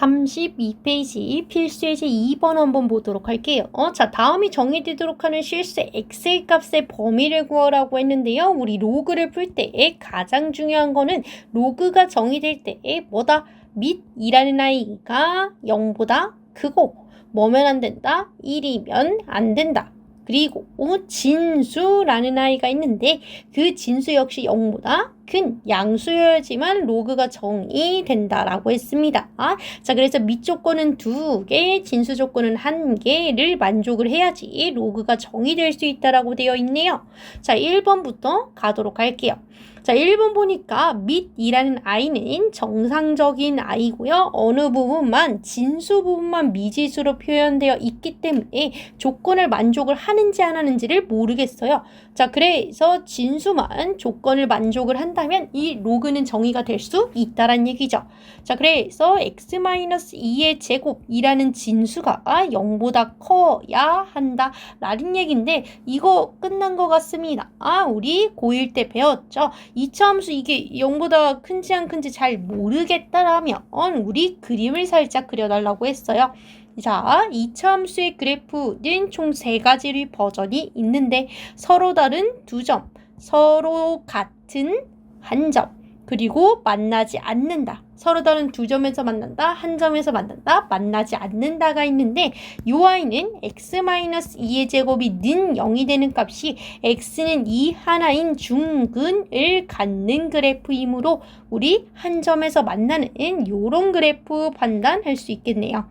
32페이지 필수예제 2번 한번 보도록 할게요. 어, 자, 다음이 정의되도록 하는 실수 x의 값의 범위를 구하라고 했는데요. 우리 로그를 풀때 가장 중요한 거는 로그가 정의될 때 뭐다? 밑이라는 아이가 0보다 크고 뭐면 안 된다? 1이면 안 된다. 그리고 진수라는 아이가 있는데 그 진수 역시 0보다 큰 양수여야지만 로그가 정의된다라고 했습니다. 아, 자, 그래서 밑 조건은 두 개, 진수 조건은 한 개를 만족을 해야지 로그가 정의될 수 있다라고 되어 있네요. 자, 1번부터 가도록 할게요. 자, 1번 보니까 밑이라는 아이는 정상적인 아이고요. 어느 부분만 진수 부분만 미지수로 표현되어 있기 때문에 조건을 만족을 하는지 안 하는지를 모르겠어요. 자, 그래서 진수만 조건을 만족을 한다 면 이 로그는 정의가 될 수 있다란 얘기죠. 자, 그래서 x-2의 제곱이라는 진수가 0보다 커야 한다. 라는 얘기인데 이거 끝난 것 같습니다. 아, 우리 고1 때 배웠죠. 이차함수 이게 0보다 큰지 안 큰지 잘 모르겠다라면 우리 그림을 살짝 그려달라고 했어요. 자, 이차 함수의 그래프는 총 세 가지의 버전이 있는데 서로 다른 두 점, 서로 같은 한 점, 그리고 만나지 않는다. 서로 다른 두 점에서 만난다, 한 점에서 만난다, 만나지 않는다가 있는데 요 아이는 x-2의 제곱이 는 0이 되는 값이 x는 2 하나인 중근을 갖는 그래프이므로 우리 한 점에서 만나는 요런 그래프 판단할 수 있겠네요.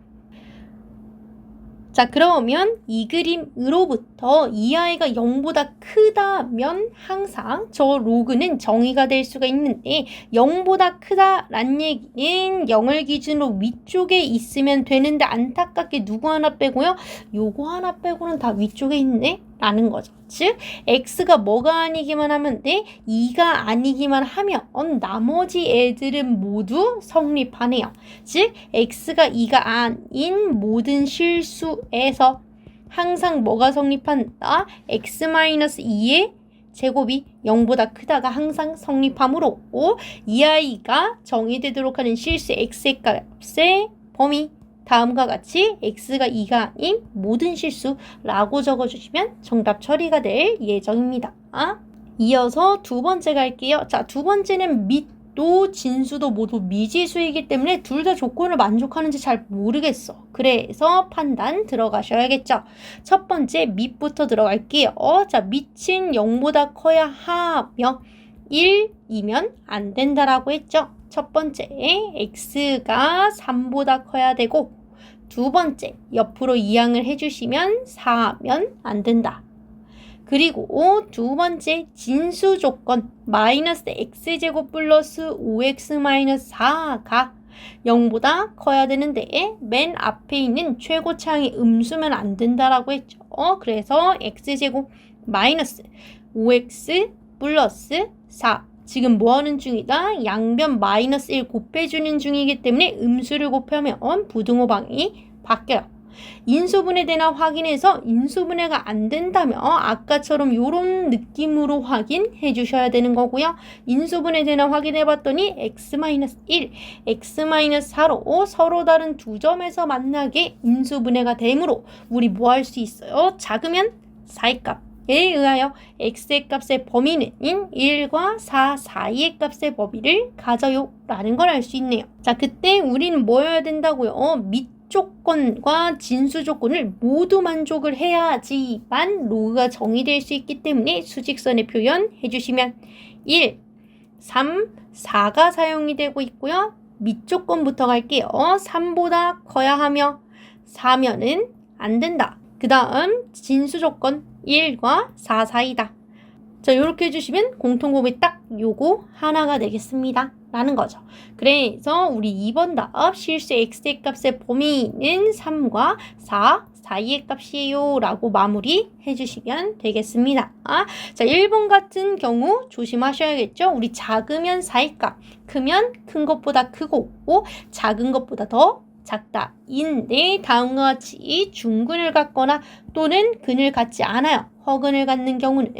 자, 그러면 이 그림으로부터 이 아이가 0보다 크다면 항상 저 로그는 정의가 될 수가 있는데 0보다 크다란 얘기는 0을 기준으로 위쪽에 있으면 되는데 안타깝게 누구 하나 빼고요. 요거 하나 빼고는 다 위쪽에 있네? 라는 거죠. 즉, x가 뭐가 아니기만 하면 돼? 2가 아니기만 하면 나머지 애들은 모두 성립하네요. 즉, x가 2가 아닌 모든 실수에서 항상 뭐가 성립한다? x-2의 제곱이 0보다 크다가 항상 성립하므로 이 아이가 정의되도록 하는 실수 x의 값의 범위 다음과 같이 x가 2가 아닌 모든 실수라고 적어주시면 정답 처리가 될 예정입니다. 이어서 두 번째 갈게요. 자, 두 번째는 밑 도 진수도 모두 미지수이기 때문에 둘 다 조건을 만족하는지 잘 모르겠어. 그래서 판단 들어가셔야겠죠. 첫 번째 밑부터 들어갈게요. 자, 밑은 0보다 커야 하며 1이면 안 된다라고 했죠. 첫 번째, x가 3보다 커야 되고 두 번째, 옆으로 이항을 해주시면 4면 안 된다. 그리고 두 번째 진수 조건 마이너스 x제곱 플러스 5x 마이너스 4가 0보다 커야 되는데 맨 앞에 있는 최고차항이 음수면 안 된다라고 했죠. 어, 그래서 x제곱 마이너스 5x 플러스 4 지금 뭐 하는 중이다? 양변 마이너스 1 곱해주는 중이기 때문에 음수를 곱하면 부등호방이 바뀌어요. 인수분해 되나 확인해서 인수분해가 안 된다면 아까처럼 이런 느낌으로 확인해 주셔야 되는 거고요. 인수분해 되나 확인해 봤더니 x-1, x-4로 서로 다른 두 점에서 만나게 인수분해가 되므로 우리 뭐 할 수 있어요? 작으면 4의 값. 에 의하여 x의 값의 범위는 1과 4 사이의 값의 범위를 가져요 라는 걸 알 수 있네요. 자 그때 우리는 뭐 해야 된다고요? 어, 밑 조건과 진수 조건을 모두 만족을 해야지만 로그가 정의될 수 있기 때문에 수직선에 표현해 주시면 1, 3, 4가 사용이 되고 있고요. 밑 조건부터 갈게요. 3보다 커야 하며 4면은 안 된다. 그 다음 진수 조건 1과 4 사이다. 자, 이렇게 해주시면 공통곱이 딱 요거 하나가 되겠습니다. 라는 거죠. 그래서 우리 2번 답 실수 x의 값의 범위는 3과 4 사이의 값이에요 라고 마무리 해주시면 되겠습니다. 아, 자 1번 같은 경우 조심하셔야겠죠. 우리 작으면 사이 값, 크면 큰 것보다 크고 작은 것보다 더 작다. 인데 다음과 같이 중근을 갖거나 또는 근을 갖지 않아요. 허근을 갖는 경우는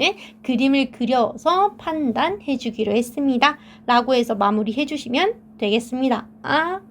그림을 그려서 판단해 주기로 했습니다. 라고 해서 마무리해 주시면 되겠습니다. 아.